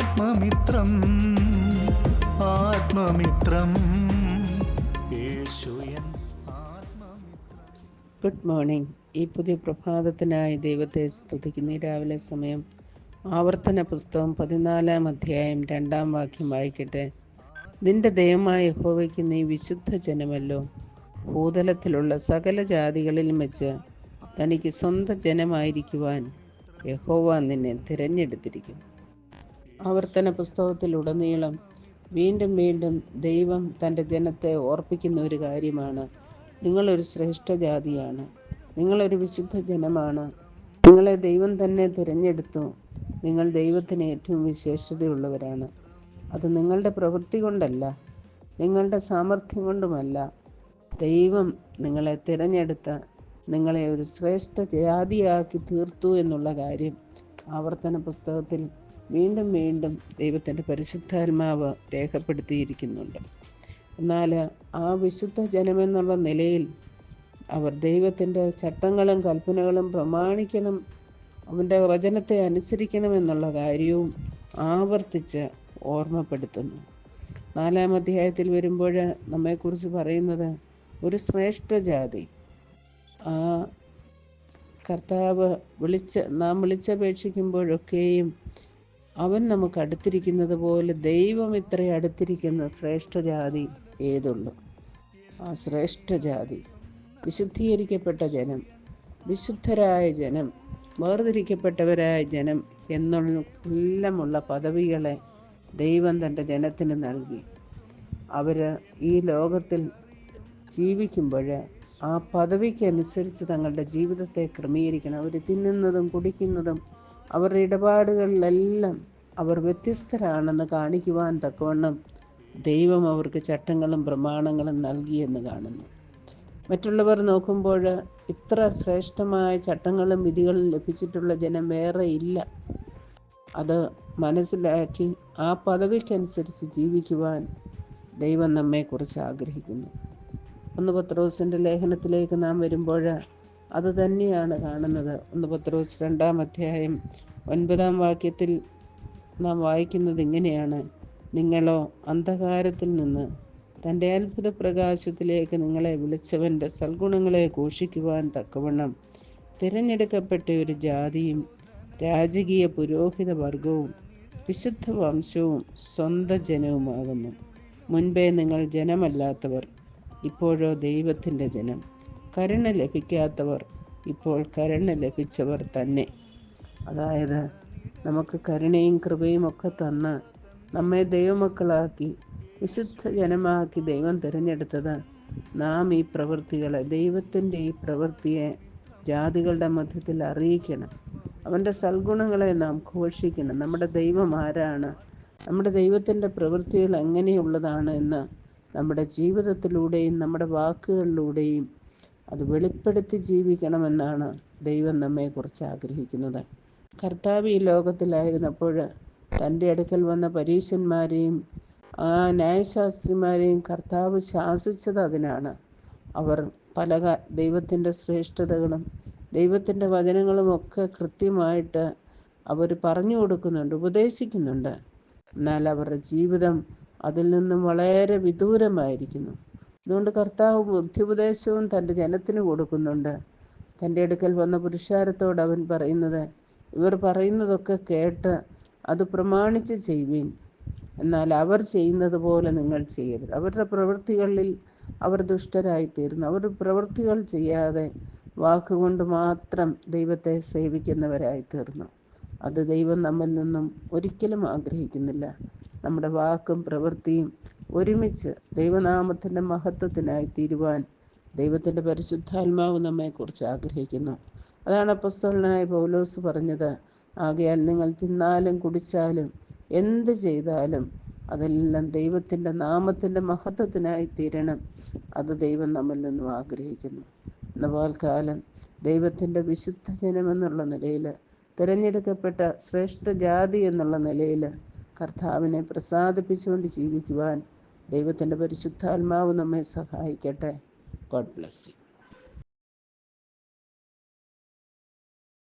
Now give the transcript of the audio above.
ആത്മമിത്രം ആത്മമിത്രം. Good morning ഈ പുതിയ പ്രഭാതത്തിനായി ദൈവത്തെ സ്തുതിക്കുന്ന. രാവിലെ സമയം ആവർത്തന പുസ്തകം പതിനാലാം അധ്യായം രണ്ടാം വാക്യം വായിക്കട്ടെ. നിന്റെ ദൈവമായ യഹോവയ്ക്ക് നീ വിശുദ്ധ ജനമല്ലോ. ഭൂതലത്തിലുള്ള സകല ജാതികളിലും വെച്ച് തനിക്ക് സ്വന്തം ജനമായിരിക്കുവാൻ യഹോവ നിന്നെ തിരഞ്ഞെടുത്തിരിക്കുന്നു. ആവർത്തന പുസ്തകത്തിലുടനീളം വീണ്ടും വീണ്ടും ദൈവം തന്റെ ജനത്തെ ഓർപ്പിക്കുന്ന ഒരു കാര്യമാണ്. നിങ്ങളൊരു ശ്രേഷ്ഠ ജാതിയാണ്. നിങ്ങളൊരു വിശുദ്ധ ജനമാണ്. നിങ്ങളെ ദൈവം തന്നെ തിരഞ്ഞെടുത്തു. നിങ്ങൾ ദൈവത്തിന് ഏറ്റവും വിശേഷതയുള്ളവരാണ്. അത് നിങ്ങളുടെ പ്രവൃത്തി കൊണ്ടല്ല നിങ്ങളുടെ സാമർഥ്യം കൊണ്ടുമല്ല. ദൈവം നിങ്ങളെ തിരഞ്ഞെടുത്ത് നിങ്ങളെ ഒരു ശ്രേഷ്ഠ ജാതിയാക്കി തീർത്തു എന്നുള്ള കാര്യം ആവർത്തന പുസ്തകത്തിൽ വീണ്ടും വീണ്ടും ദൈവത്തിന്റെ പരിശുദ്ധാത്മാവ് രേഖപ്പെടുത്തിയിരിക്കുന്നുണ്ട്. എന്നാൽ ആ വിശുദ്ധ ജനമെന്നുള്ള നിലയിൽ അവർ ദൈവത്തിന്റെ ചട്ടങ്ങളും കൽപ്പനകളും പ്രമാണിക്കണം അവന്റെ വചനത്തെ അനുസരിക്കണം എന്നുള്ള കാര്യവും ആവർത്തിച്ച് ഓർമ്മപ്പെടുത്തുന്നു. നാലാം അധ്യായത്തിൽ വരുമ്പോൾ നമ്മെക്കുറിച്ച് പറയുന്നത് ഒരു ശ്രേഷ്ഠ ജാതി. ആ കർത്താവ് വിളിച്ച് നാം വിളിച്ചപേക്ഷിക്കുമ്പോഴൊക്കെയും അവൻ നമുക്ക് അടുത്തിരിക്കുന്നത് പോലെ ദൈവം ഇത്ര അടുത്തിരിക്കുന്ന ശ്രേഷ്ഠജാതി ഏതുള്ളു? ആ ശ്രേഷ്ഠജാതി വിശുദ്ധീകരിക്കപ്പെട്ട ജനം വിശുദ്ധരായ ജനം വേർതിരിക്കപ്പെട്ടവരായ ജനം എന്നുള്ള പദവികളെ ദൈവം തന്റെ ജനത്തിന് നൽകി. അവർ ഈ ലോകത്തിൽ ജീവിക്കുമ്പോൾ ആ പദവിക്കനുസരിച്ച് തങ്ങളുടെ ജീവിതത്തെ ക്രമീകരിക്കണം. അവർ തിന്നുന്നതും കുടിക്കുന്നതും അവരുടെ ഇടപാടുകളിലെല്ലാം അവർ വ്യത്യസ്തരാണെന്ന് കാണിക്കുവാൻ തക്കവണ്ണം ദൈവം അവർക്ക് ചട്ടങ്ങളും പ്രമാണങ്ങളും നൽകിയെന്ന് കാണുന്നു. മറ്റുള്ളവർ നോക്കുമ്പോൾ ഇത്ര ശ്രേഷ്ഠമായ ചട്ടങ്ങളും വിധികളും ലഭിച്ചിട്ടുള്ള ജനം വേറെ ഇല്ല. അത് മനസ്സിലാക്കി ആ പദവിക്കനുസരിച്ച് ജീവിക്കുവാൻ ദൈവം നമ്മെക്കുറിച്ച് ആഗ്രഹിക്കുന്നു. ഒന്ന് പത്രോസിന്റെ ലേഖനത്തിലേക്ക് നാം വരുമ്പോൾ അത് തന്നെയാണ് കാണുന്നത്. ഒന്ന് പത്രോസ് രണ്ടാം അധ്യായം ഒൻപതാം വാക്യത്തിൽ നാം വായിക്കുന്നത് ഇങ്ങനെയാണ്. നിങ്ങളോ അന്ധകാരത്തിൽ നിന്ന് തന്റെ അത്ഭുത പ്രകാശത്തിലേക്ക് നിങ്ങളെ വിളിച്ചവന്റെ സൽഗുണങ്ങളെ ഘോഷിക്കുവാൻ തക്കവണ്ണം തിരഞ്ഞെടുക്കപ്പെട്ട ഒരു ജാതിയും രാജകീയ പുരോഹിത വർഗവും വിശുദ്ധ വംശവും സ്വന്തം ജനവുമാകുന്നു. മുൻപേ നിങ്ങൾ ജനമല്ലാത്തവർ ഇപ്പോഴോ ദൈവത്തിന്റെ ജനം. കരുണ ലഭിക്കാത്തവർ ഇപ്പോൾ കരുണ ലഭിച്ചവർ തന്നെ. അതായത് നമുക്ക് കരുണയും കൃപയും ഒക്കെ തന്ന് നമ്മെ ദൈവമക്കളാക്കി വിശുദ്ധ ജനമാക്കി ദൈവം തിരഞ്ഞെടുത്തത് നാം ഈ പ്രവൃത്തികളെ ദൈവത്തിന്റെ ഈ പ്രവൃത്തിയെ ജാതികളുടെ മധ്യത്തിൽ അറിയിക്കണം. അവന്റെ സൽഗുണങ്ങളെ നാം ഘോഷിക്കണം. നമ്മുടെ ദൈവം ആരാണ്? നമ്മുടെ ദൈവത്തിന്റെ പ്രവൃത്തികൾ എങ്ങനെയുള്ളതാണ് എന്ന് നമ്മുടെ ജീവിതത്തിലൂടെയും നമ്മുടെ വാക്കുകളിലൂടെയും അത് വെളിപ്പെടുത്തി ജീവിക്കണമെന്നാണ് ദൈവം നമ്മെക്കുറിച്ച് ആഗ്രഹിക്കുന്നത്. കർത്താവ് ഈ ലോകത്തിലായിരുന്നപ്പോൾ തന്റെ അടുക്കൽ വന്ന പരീശന്മാരെയും ആ ന്യായശാസ്ത്രിമാരെയും കർത്താവ് ശാസിച്ചത് അതിനാണ്. അവർ പല ദൈവത്തിന്റെ ശ്രേഷ്ഠതകളും ദൈവത്തിന്റെ വചനങ്ങളും ഒക്കെ കൃത്യമായിട്ട് അവർ പറഞ്ഞു കൊടുക്കുന്നുണ്ട് ഉപദേശിക്കുന്നുണ്ട്. എന്നാൽ അവരുടെ ജീവിതം അതിൽ നിന്നും വളരെ വിദൂരമായിരിക്കുന്നു. അതുകൊണ്ട് കർത്താവ് ബുദ്ധിപദേശവും തന്റെ ജനത്തിന് കൊടുക്കുന്നുണ്ട്. തന്റെ അടുക്കൽ വന്ന പുരുഷാരത്തോട് അവൻ പറയുന്നത് ഇവർ പറയുന്നതൊക്കെ കേട്ട് അത് പ്രമാണിച്ച് ചെയ്യുവീൻ. എന്നാൽ അവർ ചെയ്യുന്നത് പോലെ നിങ്ങൾ ചെയ്യരുത്. അവരുടെ പ്രവൃത്തികളിൽ അവർ ദുഷ്ടരായിത്തീരുന്നു. അവർ പ്രവൃത്തികൾ ചെയ്യാതെ വാക്കുകൊണ്ട് മാത്രം ദൈവത്തെ സേവിക്കുന്നവരായി തീർന്നു അത് ദൈവം നമ്മിൽ നിന്നും ഒരിക്കലും ആഗ്രഹിക്കുന്നില്ല. നമ്മുടെ വാക്കും പ്രവൃത്തിയും ഒരുമിച്ച് ദൈവനാമത്തിന്റെ മഹത്വത്തിനായി തീരുവാൻ ദൈവത്തിന്റെ പരിശുദ്ധാത്മാവ് നമ്മെക്കുറിച്ച് ആഗ്രഹിക്കുന്നു. അതാണ് അപ്പസ്തോലനായ പൗലോസ് പറഞ്ഞത്. ആകയാൽ നിങ്ങൾ തിന്നാലും കുടിച്ചാലും എന്ത് ചെയ്താലും അതെല്ലാം ദൈവത്തിന്റെ നാമത്തിന്റെ മഹത്വത്തിനായി തീരണം. അത് ദൈവം നമ്മിൽ നിന്നും ആഗ്രഹിക്കുന്നു. നവാൽക്കാലം കാലം ദൈവത്തിന്റെ വിശുദ്ധജനമെന്നുള്ള നിലയിൽ തിരഞ്ഞെടുക്കപ്പെട്ട ശ്രേഷ്ഠ ജാതി എന്നുള്ള നിലയിൽ കർത്താവിനെ പ്രസാദിപ്പിച്ചുകൊണ്ട് ജീവിക്കുവാൻ ദൈവത്തിന്റെ പരിശുദ്ധാത്മാവ് നമ്മെ സഹായിക്കട്ടെ. God bless you.